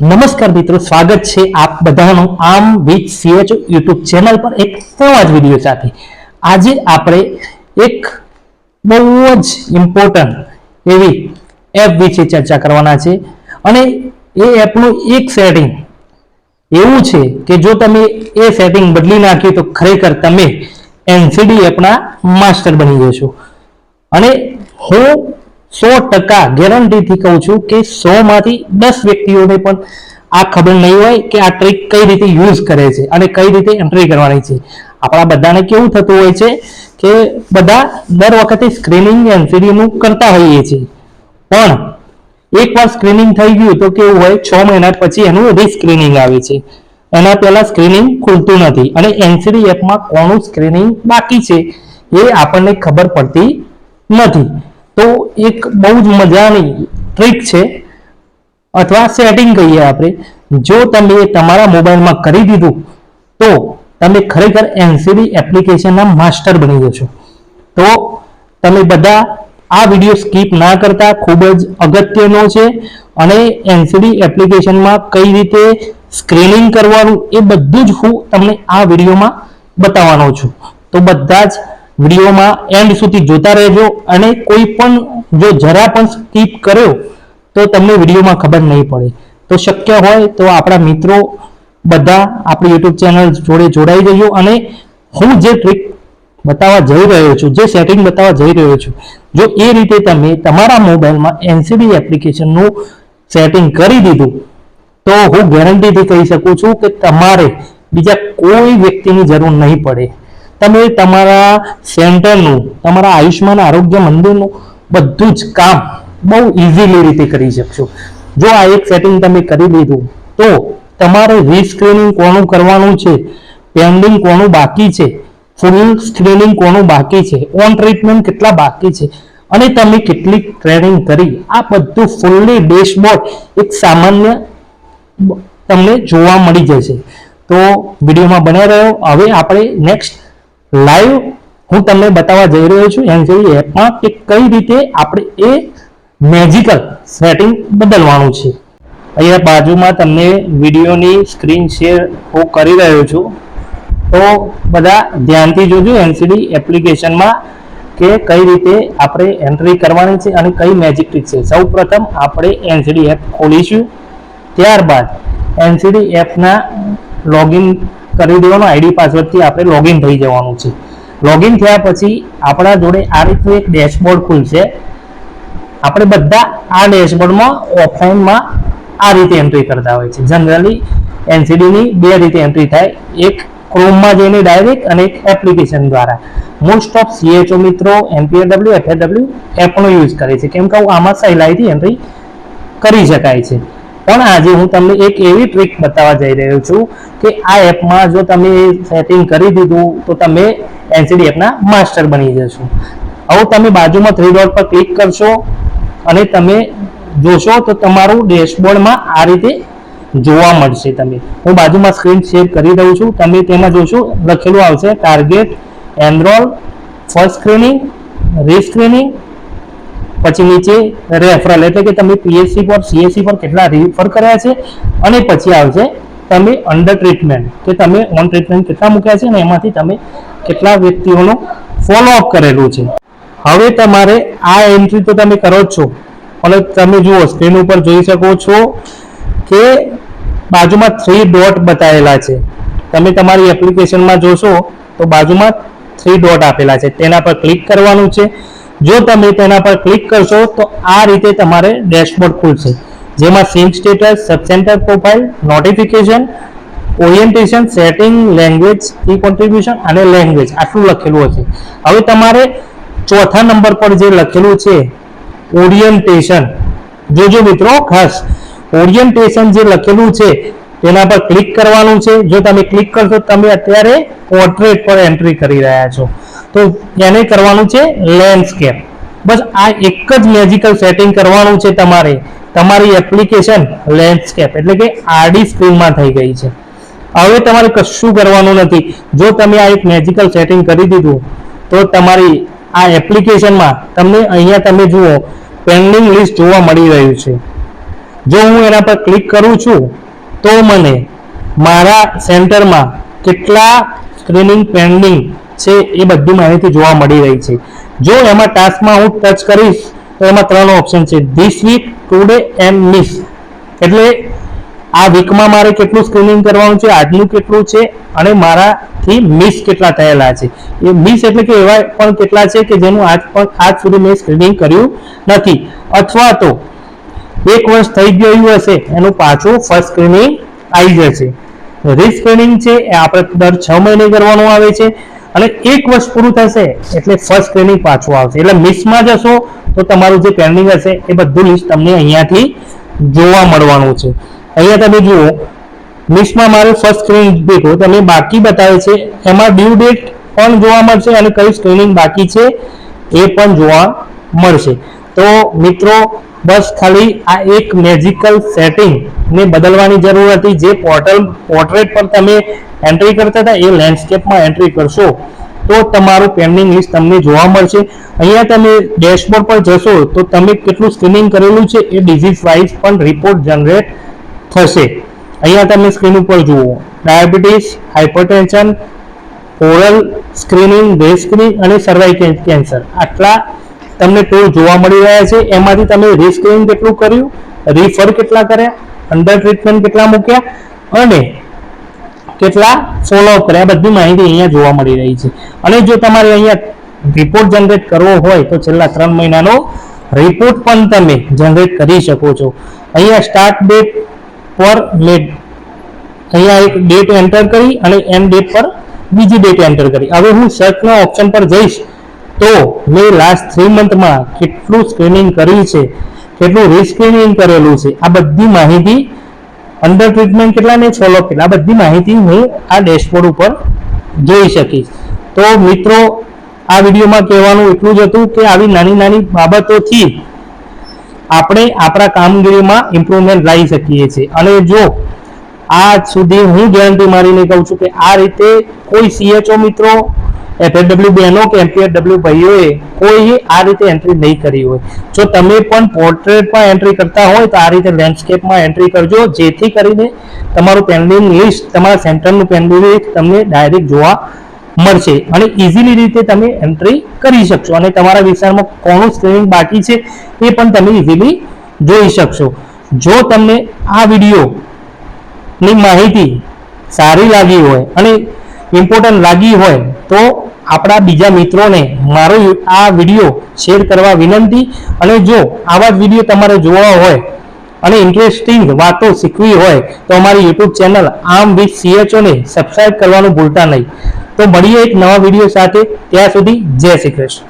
નમસ્કાર મિત્રો, સ્વાગત છે આપ બધાનું આમ વિથ સીએચ યુટ્યુબ ચેનલ પર એક નવા જ વીડિયો સાથે. આજે આપણે એક બહુ જ ઇમ્પોર્ટન્ટ એવી એપ વિશે ચર્ચા કરવાના છે અને એ એપનું એક સેટિંગ એવું છે કે જો તમે એ સેટિંગ બદલી નાખ્યું તો ખરેખર તમે એનસીડી એપના માસ્ટર બની જશો. અને હું સો ટકા ગેરંટીથી કહું છું કે સો માંથી દસ વ્યક્તિઓને પણ આ ખબર નહીં હોય કે આ ટ્રીક કઈ રીતે યુઝ કરે છે અને કઈ રીતે એન્ટ્રી કરવાની છે. આપણા બધાને કેવું થતું હોય છે કે બધા દર વખતે સ્ક્રીનિંગ એનસીડીનું કરતા હોઈએ છીએ. પણ એકવાર સ્ક્રીનિંગ થઈ ગયું તો કેવું હોય, છ મહિના પછી એનું રીસ્ક્રીનિંગ આવે છે. એના પહેલા સ્ક્રીનિંગ ખુલતું નથી અને એનસીડી એપમાં કોનું સ્ક્રીનિંગ બાકી છે એ આપણને ખબર પડતી નથી. તો એક બહુ જ મજાની ટ્રીક છે. અથવા સેટિંગ કહીએ આપણે. જો તમે તમારા મોબાઈલમાં કરી દીધું, તો તમે ખરેખર એનસીડી એપ્લિકેશનના માસ્ટર બની જશો. તો તમે બધા આ વીડિયો સ્કીપ ના કરતા, ખૂબ જ અગત્યનો છે અને એનસીડી એપ્લિકેશનમાં કઈ રીતે સ્ક્રીનિંગ કરવાનું એ બધું જ હું તમને આ વિડીયોમાં બતાવવાનો છું. તો બધા જ વિડીયોમાં એન્ડ સુધી જોતા રહેજો અને કોઈ પણ જો જરા પણ સ્કીપ કર્યો તો તમને વિડીયોમાં ખબર નહીં પડે. તો શક્ય હોય તો આપણા મિત્રો બધા આપણી યુટ્યુબ ચેનલ જોડે જોડાઈ જજો અને હું જે ટ્રીક બતાવવા જઈ રહ્યો છું, જે સેટિંગ બતાવવા જઈ રહ્યો છું, જો એ રીતે તમે તમારા મોબાઈલમાં એનસીબી એપ્લિકેશનનું સેટિંગ કરી દીધું, તો હું ગેરંટીથી કહી શકું છું કે તમારે બીજા કોઈ વ્યક્તિની જરૂર નહીં પડે. તમે તમારા સેન્ટરનું, તમારા આયુષ્માન આરોગ્ય મંદિરનું બધું જ કામ બહુ ઇઝીલી રીતે કરી શકશો. જો આ એક સેટિંગ તમે કરી દીધું તો તમારે રીસ્ક્રીનિંગ કોનું કરવાનું છે? પેન્ડિંગ કોનું બાકી છે? ફૂલ સ્ક્રીનિંગ કોનું બાકી છે? ઓન ટ્રીટમેન્ટ કેટલા બાકી છે? અને તમે કેટલી ટ્રેનિંગ કરી? આ બધું ફૂલ્લી ડેશબોર્ડ એક સામાન્ય તમને જોવા મળી જશે. તો વિડીયોમાં બને રહ્યો હવે આપણે નેક્સ્ટ લાઈવ હું તમને બતાવવા જઈ રહ્યો છું. એનસીડી એપમાં કે કઈ રીતે આપણે એ મેજિકલ સેટિંગ બદલવાનું છે. અહીંયા બાજુમાં તમને વિડીયોની સ્ક્રીન શેર હું કરી રહ્યો છું. તો બધા ધ્યાનથી જોજો એનસીડી એપ્લિકેશનમાં કે કઈ રીતે આપણે એન્ટ્રી કરવાની છે અને કઈ મેજિક ટ્રીક છે. સૌ પ્રથમ આપણે એનસીડી એપ ખોલીશું. ત્યારબાદ એનસીડી એપના લોગિન કરી દેવાનો આઈડી પાસવર્ડથી આપણે લોગિન થઈ જવાનું છે. લોગિન થયા પછી આપણા જોડે આ રીતનું એક ડેશબોર્ડ ખુલશે. આપણે બધા આ ડેશબોર્ડમાં ઓફલાઈનમાં આ રીતે એન્ટ્રી કરતા હોય છે. જનરલી એનસીડીની બે રીતે એન્ટ્રી થાય. એક ક્રોમમાં જઈને ડાયરેક્ટ અને એક એપ્લિકેશન દ્વારા. મોસ્ટ ઓફ સીએચઓ મિત્રો એમપીએડબલ્યુ એફએડબલ્યુ એપનો યુઝ કરે છે. કેમ કે આમાં સહેલાઈથી એન્ટ્રી કરી શકાય છે. પણ આજે હું તમને એક એવી ટ્રીક બતાવવા જઈ રહ્યો છું કે આ એપમાં જો તમે સેટિંગ કરી દીધું, તો તમે એનસીડી એપના માસ્ટર બની જશો. હવે તમે બાજુમાં થ્રી ડોટ પર ક્લિક કરશો અને તમે જોશો તો તમારું ડેશબોર્ડમાં આ રીતે જોવા મળશે તમે હું બાજુમાં સ્ક્રીન શેર કરી દઉં છું. તમે તેમાં જોશો, લખેલું આવશે target enrol first screening rescreening પછી નીચે રેફરલ એટલે કે તમે પીએસસી પર સીએસસી પર કેટલા રિફર કર્યા છે અને પછી આવશે તમે અંડર ટ્રીટમેન્ટ કે તમે ઓન ટ્રીટમેન્ટ કેટલા મૂક્યા છે અને એમાંથી તમે કેટલા વ્યક્તિઓનો ફોલોઅપ કરેલું છે. હવે તમારે આ એન્ટ્રી તો તમે કરો જ છો. પણ તમે જુઓ સ્ક્રીન ઉપર જોઈ શકો છો કે બાજુમાં થ્રી ડોટ બતાવેલા છે. તમે તમારી એપ્લિકેશનમાં જોશો તો બાજુમાં થ્રી ડોટ આપેલા છે. તેના પર ક્લિક કરવાનું છે. જો તમે તેના પર ક્લિક કરશો, તો આ રીતે તમારે ડેશબોર્ડ ખુલશે. જેમાં sync status subcentre profile notification orientation setting language કી કોન્ટ્રીબ્યુશન અને લેંગ્વેજ આટલું લખેલું હશે. હવે તમારે ચોથા નંબર પર જે લખેલું છે ઓરિએન્ટેશન જોજો મિત્રો, ખાસ. ઓરિએન્ટેશન જે લખેલું છે તેના પર ક્લિક કરવાનું છે. જો તમે ક્લિક કરશો, તમે અત્યારે પોર્ટ્રેટ પર એન્ટ્રી કરી રહ્યા છો. તો એને કરવાનું છે લેન્ડસ્કેપ બસ આ એક જ મેજિકલ સેટિંગ કરવાનું છે તમારે. તમારી એપ્લિકેશન લેન્ડસ્કેપ એટલે કે આડી સ્ક્રીનમાં થઈ ગઈ છે. હવે તમારે કશું કરવાનું નથી. જો તમે આ એક મેજિકલ સેટિંગ કરી દીધું, તો તમારી આ એપ્લિકેશનમાં તમને અહીંયા તમે જુઓ પેન્ડિંગ લિસ્ટ જોવા મળી રહ્યું છે. જો હું એના પર ક્લિક કરું છું તો મને મારા સેન્ટરમાં કેટલા સ્ક્રીનિંગ, પેન્ડિંગ છે એ બધી માહિતી જોવા મળી રહી છે. જો એમાં ટાસ્કમાં હું ટચ કરીશ, તો એમાં ત્રણ ઓપ્શન છે this week today and miss એટલે આ વીકમાં મારે કેટલું સ્ક્રીનિંગ કરવાનું છે, આજનું કેટલું છે, અને મારાથી મિસ કેટલા થયેલા છે. એ મિસ એટલે કે એવા પણ કેટલા છે કે જેનું આજ પણ, આજ સુધી મેં સ્ક્રીનિંગ કર્યું નથી. અથવા તો એક વર્ષ થઈ ગયું હશે, એનું પાછું ફર્સ્ટ સ્ક્રીનિંગ આવી જશે. રીસ્ક્રીનિંગ છે, એ આપણે દર છ મહિને કરવાનું આવે છે અને એક વર્ષ પૂરું થશે એટલે ફર્સ્ટ સ્ક્રીનિંગ પાછું આવશે. એટલે મિસમાં જશો તો તમારું જે પેન્ડિંગ હશે, એ બધું લિસ્ટ તમને અહીંયાથી જોવા મળવાનું છે. અહીંયા તમે જુઓ મિસમાં મારું ફર્સ્ટ સ્ક્રીનિંગ દેખો તમે બાકી બતાવે છે, એમાં ડ્યુ ડેટ પણ જોવા મળશે અને કઈ સ્ક્રીનિંગ બાકી છે, એ પણ જોવા મળશે. તો મિત્રો બસ ખાલી આ એક મેજિકલ સેટિંગ ને બદલવાની જરૂર હતી. જે પોર્ટલ પોર્ટ્રેટ પર તમે એન્ટ્રી કરતા હતા, એ લેન્ડસ્કેપમાં એન્ટ્રી કરશો, તો તમારું પેન્ડિંગ લિસ્ટ તમને જોવા મળશે. અહીંયા તમે ડેશબોર્ડ પર જશો, તો તમે કેટલું સ્ક્રીનિંગ કરેલું છે, એ ડિઝીઝ વાઇઝ પણ રિપોર્ટ જનરેટ થશે. અહીંયા તમે સ્ક્રીન ઉપર જુઓ diabetes hypertension oral screening breast અને સર્વાઇકલ કેન્સર આટલા તમને ટોલ જોવા મળી રહ્યા છે, એમાંથી તમે રીસ્ક્રીનિંગ કેટલું કર્યું? રિફર કેટલા કર્યા? અંડર ટ્રીટમેન્ટ કેટલા મૂક્યા? અને કેટલા ફોલોઅપ કર્યા? બધી માહિતી અહીંયા જોવા મળી રહી છે. અને જો તમારે અહીંયા રિપોર્ટ જનરેટ કરવો હોય, તો છેલ્લા ત્રણ મહિનાનો રિપોર્ટ પણ તમે જનરેટ કરી શકો છો. અહીંયા સ્ટાર્ટ ડેટ પર મેડ અહીંયા એક ડેટ એન્ટર કરી અને એમ ડેટ પર બીજી ડેટ એન્ટર કરી. હવે હું સર્ચના ઓપ્શન પર જઈશ. તો મેં લાસ્ટ થ્રી મંથમાં કેટલું સ્ક્રીનિંગ કર્યું છે, કેટલું રિસ્ક્રીનિંગ કરેલું છે, આ બધી માહિતી અંડર ટ્રીટમેન્ટ કેટલા ને ફોલો કેટલા આ બધી માહિતી હું આ ડેશબોર્ડ ઉપર જોઈ શકીશ. તો મિત્રો, આ વિડીયોમાં કહેવાનું એટલું જ હતું કે આવી નાની નાની બાબતોથી આપણે આપણા કામગીરીમાં ઇમ્પ્રુવમેન્ટ લાવી શકીએ છીએ. અને જો આજ સુધી હું ગેરંટી મારીને કહું છું કે આ રીતે કોઈ સીએચઓ મિત્રો એફએડબ્લ્યુ બહેનો કે એમપીએડબ્લ્યુ ભાઈઓએ કોઈ આ રીતે એન્ટ્રી નહીં કરી હોય. જો તમે પણ પોર્ટ્રેટમાં એન્ટ્રી કરતા હોય તો આ રીતે લેન્ડસ્કેપમાં એન્ટ્રી કરજો, જેથી કરીને તમારું પેન્ડિંગ લિસ્ટ તમારા સેન્ટરનું પેન્ડિંગ લિસ્ટ તમને ડાયરેક્ટ જોવા મળશે અને ઇઝીલી રીતે તમે એન્ટ્રી કરી શકશો. અને તમારા વિસ્તારમાં કોનું સ્ક્રીનિંગ બાકી છે એ પણ તમે ઇઝીલી જોઈ શકશો. જો તમને આ વીડિયો ની માહિતી સારી લાગી હોય અને ઇમ્પોર્ટન્ટ લાગી હોય તો આપણા બીજા મિત્રોને મારો આ વીડિયો શેર કરવા વિનંતી અને જો આવા જ વીડિયો તમારે જોવા હોય અને ઇન્ટરેસ્ટિંગ વાતો શીખવી હોય તો અમારી યુટ્યુબ ચેનલ આમ વિથ સીએચઓને સબસ્ક્રાઈબ કરવાનું ભૂલતા નહીં. તો મળીએ એક નવા વીડિયો સાથે. ત્યાં સુધી જય શ્રી કૃષ્ણ.